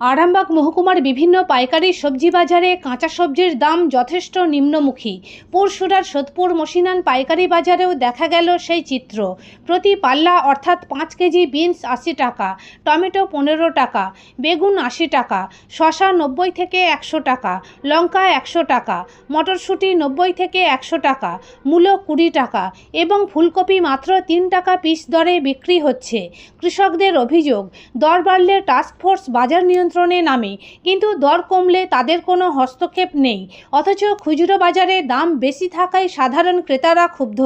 আরামবাগ মহকুমার বিভিন্ন পাইকারি সবজি বাজারে কাঁচা সবজির দাম যথেষ্ট নিম্নমুখী। পরশুরার সোদপুর মসিনান পাইকারি বাজারেও দেখা গেল সেই চিত্র। প্রতি পাল্লা অর্থাৎ পাঁচ কেজি বিনস আশি টাকা, টমেটো পনেরো টাকা, বেগুন আশি টাকা শশা নব্বই থেকে একশো টাকা, লঙ্কা একশো টাকা, মটরশুঁটি নব্বই থেকে একশো টাকা, মূলো কুড়ি টাকা এবং ফুলকপি মাত্র তিন টাকা পিস দরে বিক্রি হচ্ছে। কৃষকদের অভিযোগ, দর বাড়লে টাস্কফোর্স বাজার নিয়ন্ত্রণে নামে, কিন্তু দর কমলে তাদের কোনো হস্তক্ষেপ নেই। অথচ খুচরো বাজারে দাম বেশি থাকায় সাধারণ ক্রেতারা ক্ষুব্ধ।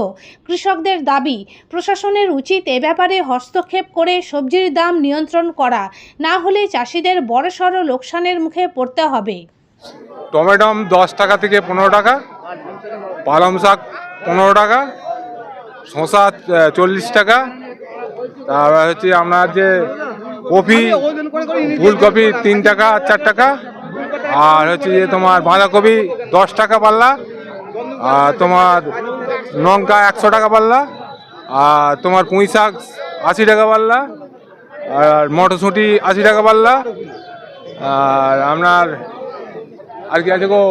কৃষকদের দাবি, প্রশাসনের উচিত এ ব্যাপারে হস্তক্ষেপ করে সবজির দাম নিয়ন্ত্রণ করা, না হলে চাষিদের বড়সড় লোকসানের মুখে পড়তে হবে। টমেটম দশ টাকা থেকে পনেরো টাকা, পালং শাক পনেরো টাকা শশা চল্লিশ টাকা, তারপর হচ্ছে আপনার যে কপি, ফুলকপি তিন টাকা, চার টাকা, আর হচ্ছে যে তোমার বাঁধাকপি দশ টাকা পাল্লা, আর তোমার লঙ্কা একশো টাকা পাল্লা, আর তোমার পুঁই শাক আশি টাকা পাল্লা, আর মটরশুঁটি আশি টাকা পাল্লা, আর আপনার আর কি আছে গো?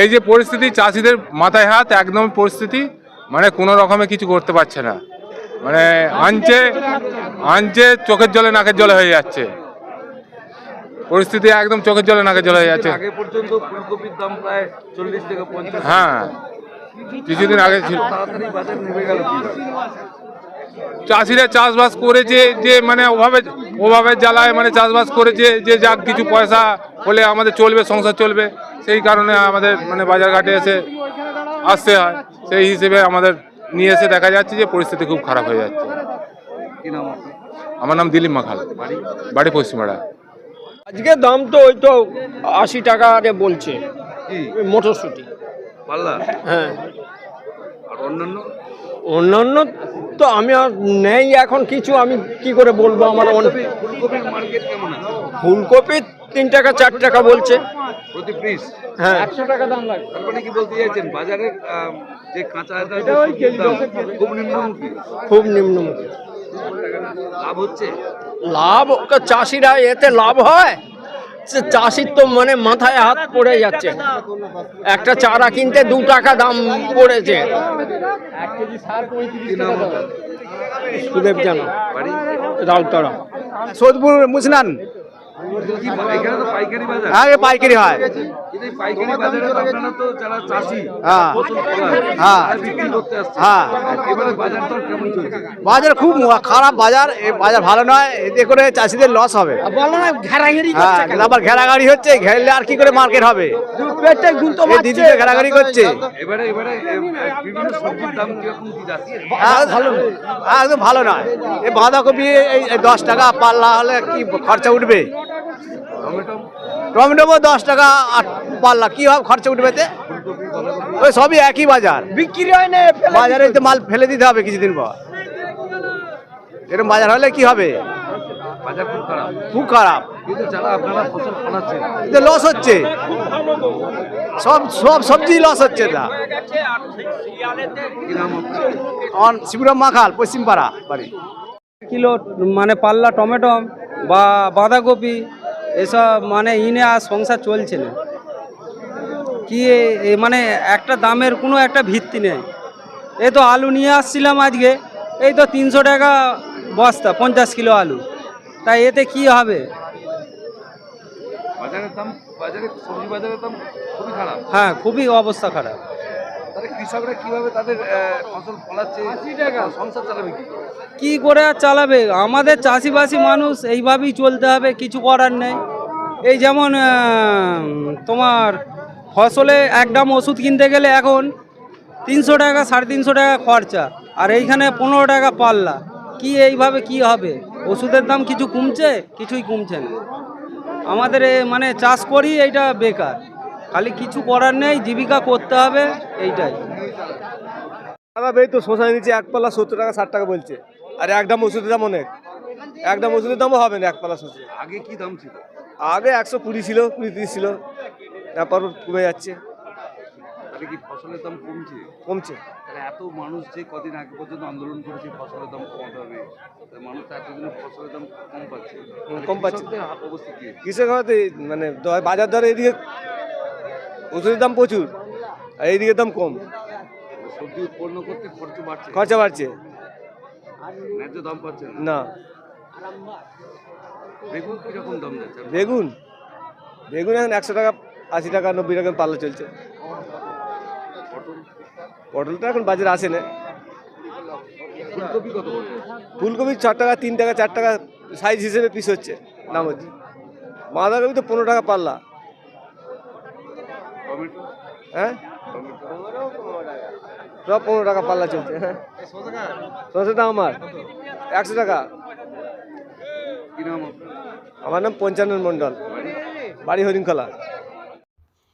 এই যে পরিস্থিতি চাষিদের মাথায় হাত, একদম পরিস্থিতি মানে কোনো রকমে কিছু করতে পারছে না। মানে আনছে আনছে চোখের জলে নাকের জলে হয়ে যাচ্ছে। পরিস্থিতি একদম চোখের জলে নাকের জলে হয়ে যাচ্ছে। আগে পর্যন্ত ফুলকপির দাম প্রায় চল্লিশ থেকে পঞ্চাশ। হ্যাঁ। কিছুদিন আগে ছিল। চাষিরা চাষবাস করেছে যে মানে ওভাবে ওভাবে জ্বালায় মানে চাষবাস করেছে যে যাক কিছু পয়সা হলে আমাদের চলবে সংসার চলবে সেই কারণে আমাদের মানে বাজারঘাটে এসে আসতে হয়। সেই হিসেবে আমাদের নিয়ে এসে দেখা যাচ্ছে যে পরিস্থিতি খুব খারাপ হয়ে যাচ্ছে। কি নাম আপনার? আমার নাম দিলীপ মাখাল। বাড়ি? বাড়ি পশ্চিমপাড়া। আজকে দাম তো ওই তো আশি টাকা আরে বলছে। মটরশুঁটি। হ্যাঁ। অন্যান্য? অন্যান্য তো আমি আর নেই এখন কিছু আমি কি করে বলব আমার অন- ফুলকপি ফুলকপির মার্কেট কেমন আছে? ফুলকপি তিন টাকা চার টাকা বলছে। প্রতি পিস হ্যাঁ। তার মানে কি বলতে চাইছেন বাজারে যে কাঁচা দাম খুব নিম্নমুখী। খুব নিম্নমুখী। লাভ হচ্ছে? লাভ চাষিরা এতে লাভ হয়? চাষির তো মানে মাথায় হাত পড়ে যাচ্ছে। একটা চারা কিনতে দু টাকা দাম পড়েছে? সুদেব জানা। রাউতারা সোদপুর মুসনান হয় পাইকারি হ্যাঁ। হ্যাঁ। করতে আসছে। হ্যাঁ। বাজার দর কেমন চলছে? বাজার খুব খারাপ বাজার। বাজার ভালো নয়। এতে করে চাষিদের লস হবে। আবার ঘেরাগাড়ি হচ্ছে। ঘেরলে আর কি করে মার্কেট হবে? দিদিতে ঘেরাগাড়ি করছে। এবারে এবারে এ, এ, বিভিন্ন সবজির দাম কীরকম কি যাচ্ছে? ভালো। একদম ভালো নয়। এই বাঁধাকপি এই এই দশ টাকা পাল্লা হলে কি খরচা উঠবে? টমেটো দশ টাকা আট পাল্লা। কি হবে খরচা উঠবে তে ওই সবই একই বাজার। বিক্রি হয় না বাজারে তো মাল ফেলে দিতে হবে কিছুদিন পর। এরকম বাজার হলে কি হবে? বাজার খুব খারাপ। খুব খারাপ। কিন্তু যারা আপনারা ফসল ফলাচ্ছেন এতে লস হচ্ছে। সব সব সবজি লস হচ্ছে তা শিবরাম মাখাল পশ্চিমপাড়া বাড়ি। কিলো মানে পাল্লা টমেটো বা বাঁধাকপি এসব মানে ইনে আর সংসার চলছে না। কি মানে একটা দামের কোনো একটা ভিত্তি নেই। এই তো আলু নিয়ে আসছিলাম আজকে এই তো তিনশো টাকা বস্তা পঞ্চাশ কিলো আলু। তাই এতে কি হবে? হ্যাঁ খুবই অবস্থা খারাপ। তাহলে কৃষকরা কীভাবে তাদের ফসল ফলাচ্ছে? সংসার চালাবে কি? করে? কি করে আর চালাবে? আমাদের চাষিবাসী মানুষ এইভাবেই চলতে হবে কিছু করার নেই। এই যেমন তোমার ফসলে এক দাম ওষুধ কিনতে গেলে এখন তিনশো টাকা সাড়ে তিনশো টাকা খরচা আর এইখানে পনেরো টাকা পাল্লা। কি এইভাবে কি হবে? ওষুধের দাম কিছু কমছে? কিছুই কমছে না। আমাদের মানে চাষ করি এইটা বেকার। খালি কিছু করার নেই জীবিকা করতে হবে এইটাই। টাকা বেই তো শোষা নিচ্ছে এক পাল্লা সত্তর টাকা ষাট টাকা বলছে। আর একদম ওষুধের দাম অনেক। একদম ওষুধের দামও হবে না এক পাল্লা শোষে আগে কি দাম ছিল? আগে একশো কুড়ি ছিল কুড়ি তিরিশ ছিল। তারপর কমে যাচ্ছে। আর তাহলে কি ফসলের দাম কমছে? কমছে। তাহলে এত মানুষ যে কদিন আগে পর্যন্ত আন্দোলন করেছে ফসলের দাম কমাতে হবে। মানুষ তো এতদিনে ফসলের দাম কম পাচ্ছে। হুম, কম পাচ্ছে। অবস্থা কি? কৃষক মানে বাজার দরে এদিকে ওষুধের দাম প্রচুর আর এইদিকে দাম কম। সবজি উৎপন্ন করতে খরচ বাড়ছে। খরচা বাড়ছে। ন্যায্য দাম পাচ্ছে না। বেগুন কীরকম দাম যাচ্ছে? বেগুন। বেগুন এখন একশো টাকা আশি টাকা নব্বই টাকা পাল্লা চলছে। পটলটা এখন বাজারে আসে না। ফুলকপি কত ফুলকপি ছ টাকা তিন টাকা চার টাকা সাইজ হিসেবে পিস হচ্ছে দাম হচ্ছে। বাঁধাকপি তো পনেরো টাকা পাল্লা। হ্যাঁ? সব পনেরো টাকা পাল্লা চলছে হ্যাঁ। সরষে দাম আমার একশো টাকা। আমার নাম পঞ্চানন মণ্ডল বাড়ি হরিণখোলা।